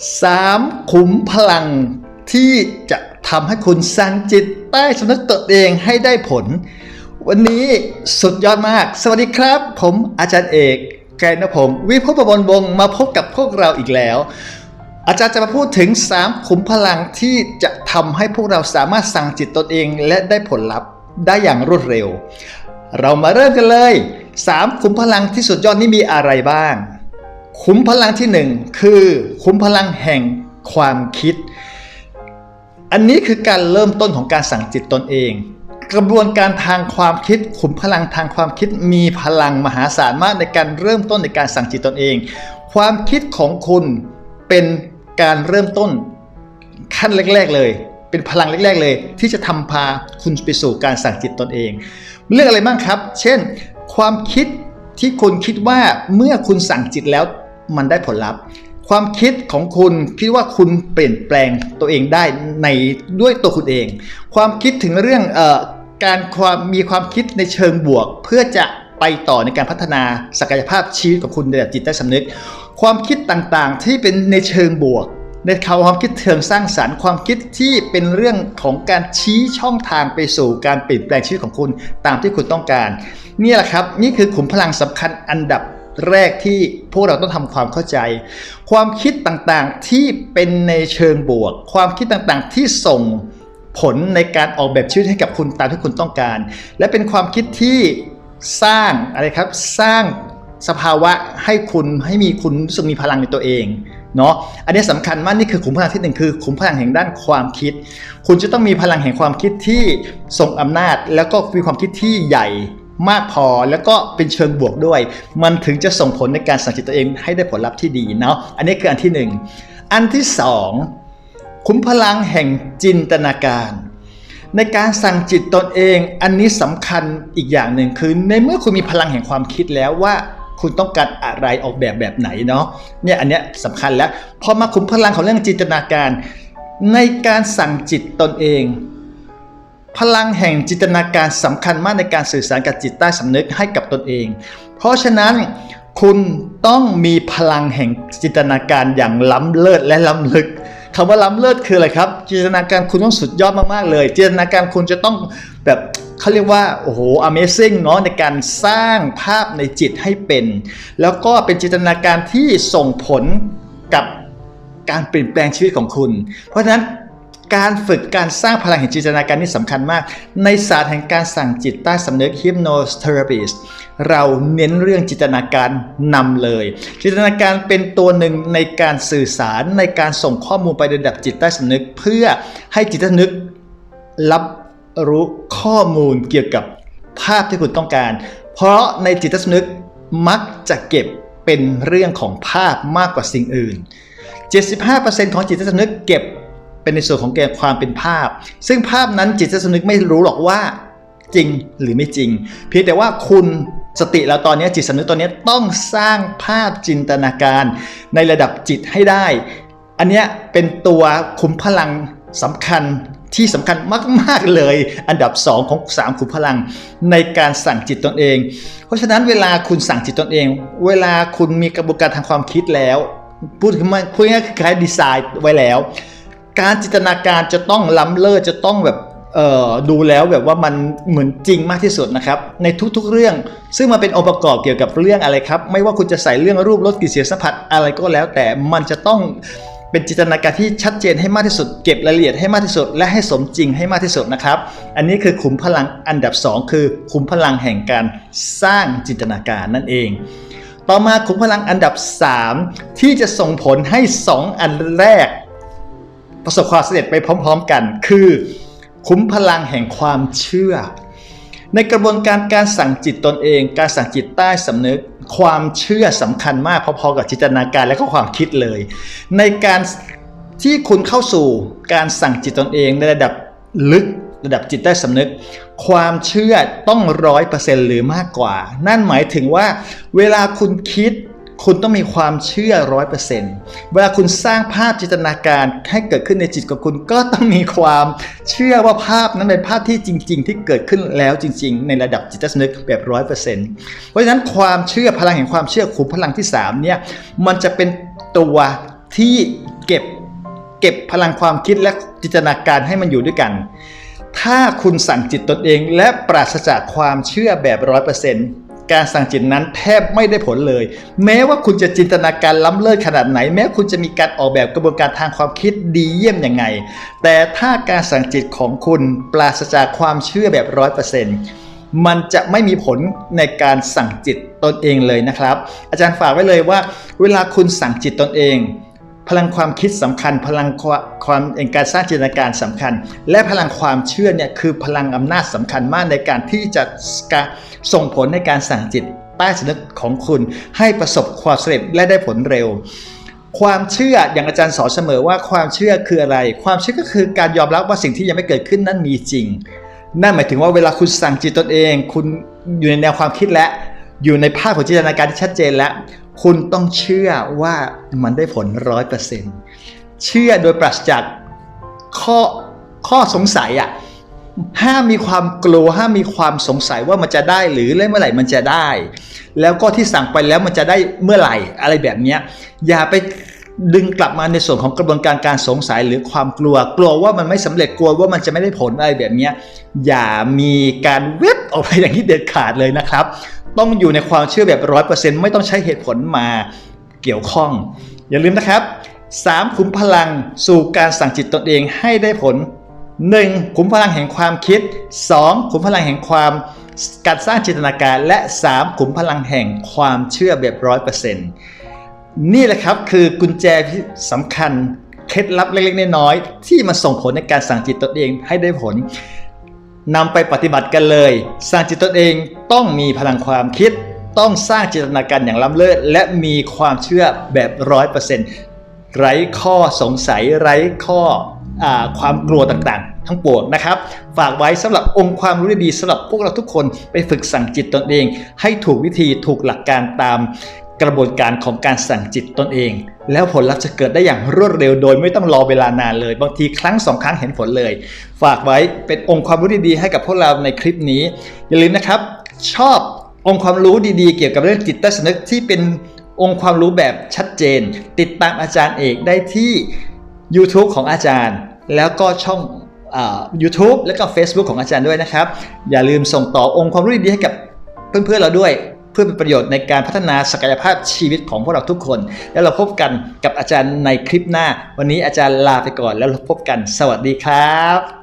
3. ขุมพลังที่จะทำให้คุณสั่งจิตใต้สำนึกตนเองให้ได้ผล วันนี้สุดยอดมาก สวัสดีครับ ผมอาจารย์เอกไกรนพงศ์วิภพบลวงมาพบกับพวกเราอีกแล้ว อาจารย์จะมาพูดถึง 3 ขุมพลังที่จะทำให้พวกเราสามารถสั่งจิตตนเองและได้ผลลัพธ์ได้อย่างรวดเร็ว เรามาเริ่มกันเลย 3 ขุมพลังที่สุดยอดนี้มีอะไรบ้าง ขุมพลังที่1คือขุมพลังแห่งความคิด อันนี้คือการเริ่มต้นของการสั่งจิตตนเอง กระบวนการทางความคิด ขุมพลังทางความคิดมีพลังมหาศาลมากในการเริ่มต้นในการสั่งจิตตนเอง ความคิดของคุณเป็นการเริ่มต้นขั้นแรก ๆ เลย เป็นพลังแรก ๆ เลย ที่จะทำพาคุณไปสู่การสั่งจิตตนเอง เรื่องอะไรบ้างครับ เช่น ความคิดที่คุณคิดว่าเมื่อคุณสั่งจิตแล้ว มันได้ผลลัพธ์ ความคิดของคุณคิดว่าคุณเปลี่ยนแปลงตัวเองได้ในด้วยตัวคุณเอง ความคิดถึงเรื่องเออการความมีความคิดในเชิงบวก เพื่อจะไปต่อในการพัฒนาศักยภาพชีวิตของคุณในระดับจิตใต้สำนึก ความคิดต่างๆ ที่เป็นในเชิงบวกในความคิดเชิงสร้างสรรค์ความคิดที่เป็นเรื่องของการชี้ช่องทางไปสู่การเปลี่ยนแปลงชีวิตของคุณตามที่คุณต้องการ นี่แหละครับ นี่คือขุมพลังสำคัญอันดับ แรกที่พวกเราต้องทำความเข้าใจ ความคิดต่างๆที่เป็นในเชิงบวก ความคิดต่างๆที่ส่งผลในการออกแบบชีวิตให้กับคุณตามที่คุณต้องการ และเป็นความคิดที่สร้างอะไรครับสร้างสภาวะให้คุณให้มีคุณรู้สึกมีพลังในตัวเองเนาะอันนี้สำคัญมากนี่คือขุมพลังที่หนึ่งคือขุมพลังแห่งด้านความคิด คุณจะต้องมีพลังแห่งความคิดที่ทรงอำนาจ แล้วก็มีความคิดที่ใหญ่ มากพอแล้วก็เป็นเชิงบวกด้วย มันถึงจะส่งผลในการสั่งจิตตัวเองให้ได้ผลลัพธ์ที่ดีเนาะอันนี้คืออันที่หนึ่งอันที่สองขุมพลังแห่งจินตนาการ ในการสั่งจิตตนเอง อันนี้สำคัญอีกอย่างหนึ่งคือในเมื่อคุณมีพลังแห่งความคิดแล้วว่าคุณต้องการอะไรออกแบบแบบไหนเนาะเนี่ยอันเนี้ยสำคัญแล้วพอมาขุมพลังของเรื่องจินตนาการ ในการสั่งจิตตนเอง พลังแห่งจินตนาการสำคัญมากในการสื่อสารกับจิตใต้สำนึกให้กับตนเอง เพราะฉะนั้นคุณต้องมีพลังแห่งจินตนาการอย่างล้ำเลิศและล้ำลึกคำว่าล้ำเลิศคืออะไรครับ จินตนาการคุณต้องสุดยอดมากๆเลย จินตนาการคุณจะต้องแบบเขาเรียกว่าโอ้โห amazing เนาะในการสร้างภาพในจิตให้เป็น แล้วก็เป็นจินตนาการที่ส่งผลกับการเปลี่ยนแปลงชีวิตของคุณ เพราะฉะนั้น การฝึกการสร้างพลังแห่งจินตนาการนี่สำคัญมาก ในศาสตร์แห่งการสั่งจิตใต้สำนึก hypnotherapist เราเน้นเรื่องจินตนาการนำเลย จินตนาการเป็นตัวหนึ่งในการสื่อสารในการส่งข้อมูลไปในระดับจิตใต้สำนึก เพื่อให้จิตใต้สำนึกรับรู้ข้อมูลเกี่ยวกับภาพที่คุณต้องการ เพราะในจิตใต้สำนึกมักจะเก็บเป็นเรื่องของภาพมากกว่าสิ่งอื่น 75%ของจิตใต้สำนึกเก็บ เป็นในส่วนของแกความเป็นภาพ ซึ่งภาพนั้นจิตสำนึกไม่รู้หรอกว่าจริงหรือไม่จริง เพียงแต่ว่าคุณสติแล้วตอนนี้จิตสำนึกตอนนี้ต้องสร้างภาพจินตนาการในระดับจิตให้ได้ อันนี้เป็นตัวขุมพลังสำคัญที่สำคัญมาก ๆ เลย อันดับ 2 ของ 3 ขุมพลังในการสั่งจิตตนเอง เพราะฉะนั้นเวลาคุณสั่งจิตตนเอง เวลาคุณมีกระบวนการทางความคิดแล้ว พูดถึงมันพูดง่ายๆคือคล้ายดีไซน์ไว้แล้ว การจินตนาการจะต้องล้ำเลิศจะต้องแบบดูแล้วแบบว่ามันเหมือนจริงมากที่สุดนะครับ ในทุกๆเรื่อง ซึ่งมันเป็นองค์ประกอบเกี่ยวกับเรื่องอะไรครับ ไม่ว่าคุณจะใส่เรื่องรูปรสกลิ่นเสียงสัมผัสอะไรก็แล้ว แต่มันจะต้องเป็นจินตนาการที่ชัดเจนให้มากที่สุด เก็บรายละเอียดให้มากที่สุด และให้สมจริงให้มากที่สุดนะครับ อันนี้คือขุมพลังอันดับ 2 คือขุมพลังแห่งการสร้างจินตนาการนั่นเอง ต่อมาขุมพลังอันดับ 3 ที่จะส่งผลให้ 2 อันแรก ประสบความสำเร็จไปพร้อม ๆ กัน คือคุ้มพลังแห่งความเชื่อ ในกระบวนการการสั่งจิตตนเอง การสั่งจิตใต้สำนึก ความเชื่อสำคัญมากพอๆกับจินตนาการและก็ความคิดเลย ในการที่คุณเข้าสู่การสั่งจิตตนเองในระดับลึกระดับจิตใต้สำนึก ความเชื่อต้องร้อยเปอร์เซ็นต์หรือมากกว่า นั่นหมายถึงว่า เวลาคุณคิด คุณต้องมีความเชื่อร้อยเปอร์เซ็นต์เวลาคุณสร้างภาพจินตนาการให้เกิดขึ้นในจิตของคุณก็ต้องมีความเชื่อว่าภาพนั้นเป็นภาพที่จริง ๆ ที่เกิดขึ้นแล้วจริง ๆ ในระดับจิตใต้สำนึกแบบร้อยเปอร์เซ็นต์เพราะฉะนั้นความเชื่อพลังแห่งความเชื่อขุมพลังที่3เนี่ยมันจะเป็นตัวที่เก็บเก็บพลังความคิดและจินตนาการให้มันอยู่ด้วยกันถ้าคุณสั่งจิตตนเองและปราศจากความเชื่อแบบร้อยเปอร์เซ็นต์ การสั่งจิตนั้นแทบไม่ได้ผลเลย แม้ว่าคุณจะจินตนาการล้ำเลิศขนาดไหน แม้คุณจะมีการออกแบบกระบวนการทางความคิดดีเยี่ยมยังไง แต่ถ้าการสั่งจิตของคุณปราศจากความเชื่อแบบร้อยเปอร์เซ็นต์มันจะไม่มีผลในการสั่งจิตตนเองเลยนะครับ อาจารย์ฝากไว้เลยว่า เวลาคุณสั่งจิตตนเอง พลังความคิดสำคัญ พลังความความเองการสร้างจินตนาการสำคัญ และพลังความเชื่อเนี่ยคือพลังอำนาจสำคัญมากในการที่จะกะส่งผลในการสั่งจิตใต้สำนึกของคุณให้ประสบความสำเร็จและได้ผลเร็ว ความเชื่ออย่างอาจารย์สอนเสมอว่าความเชื่อคืออะไร ความเชื่อก็คือการยอมรับว่าสิ่งที่ยังไม่เกิดขึ้นนั้นมีจริง นั่นหมายถึงว่าเวลาคุณสั่งจิตตนเอง คุณอยู่ในแนวความคิดและอยู่ในภาพของจินตนาการที่ชัดเจนแล้ว คุณต้องเชื่อว่ามันได้ผลร้อยเปอร์เซ็นต์เชื่อโดยปราศจากข้อข้อสงสัยอะ่ะห้ามมีความกลัวห้ามมีความสงสัยว่ามันจะได้หรือและเมื่อไหร่มันจะได้ แล้วก็ที่สั่งไปแล้วมันจะได้เมื่อไหร่อะไรแบบเนี้ยอย่าไป ดึงกลับมาในส่วนของกระบวนการการสงสัยหรือความกลัว กลัวว่ามันไม่สำเร็จกลัวว่ามันจะไม่ได้ผลอะไรแบบนี้อย่ามีการเว็บออกไปอย่างนี้เด็ดขาดเลยนะครับ ต้องอยู่ในความเชื่อแบบร้อยเปอร์เซ็นต์ไม่ต้องใช้เหตุผลมาเกี่ยวข้อง อย่าลืมนะครับ 3. ขุมพลังสู่การสั่งจิตตนเองให้ได้ผล 1. ขุมพลังแห่งความคิด 2. ขุมพลังแห่งความการสร้างจินตนาการและ 3. ขุมพลังแห่งความเชื่อแบบร้อยเปอร์เซ็นต์ นี่แหละครับคือกุญแจที่สำคัญเคล็ดลับเล็กๆน้อยๆที่มาส่งผลในการสั่งจิตตนเองให้ได้ผลนำไปปฏิบัติกันเลย สร้างจิตตนเองต้องมีพลังความคิด ต้องสร้างจินตนาการอย่างล้ำเลิศและมีความเชื่อแบบร้อยเปอร์เซ็นต์ไร้ข้อสงสัยไร้ข้ออความกลัวต่างๆ ทั้งปวงนะครับ ฝากไว้สำหรับองค์ความรู้ดีๆสำหรับพวกเราทุกคนไปฝึกสั่งจิตตนเอง ให้ถูกวิธีถูกหลักการตาม กระบวนการของการสั่งจิตตนเอง แล้วผลลัพธ์จะเกิดได้อย่างรวดเร็วโดยไม่ต้องรอเวลานานเลย บางทีครั้งสองครั้งเห็นผลเลย ฝากไว้เป็นองค์ความรู้ดีๆให้กับพวกเราในคลิปนี้ อย่าลืมนะครับ ชอบองค์ความรู้ดีๆ เกี่ยวกับเรื่องจิตใต้สำนึกที่เป็นองค์ความรู้แบบชัดเจน ติดตามอาจารย์เอกได้ที่ YouTube ของอาจารย์ แล้วก็ช่องอ่า YouTube แล้วก็ Facebook ของอาจารย์ด้วยนะครับ อย่าลืมส่งต่อองค์ความรู้ดีๆให้กับเพื่อนๆเราด้วย เพื่อเป็นประโยชน์ในการพัฒนาศักยภาพชีวิตของพวกเราทุกคน แล้วเราพบกันกับอาจารย์ในคลิปหน้า วันนี้อาจารย์ลาไปก่อนแล้วเราพบกัน สวัสดีครับ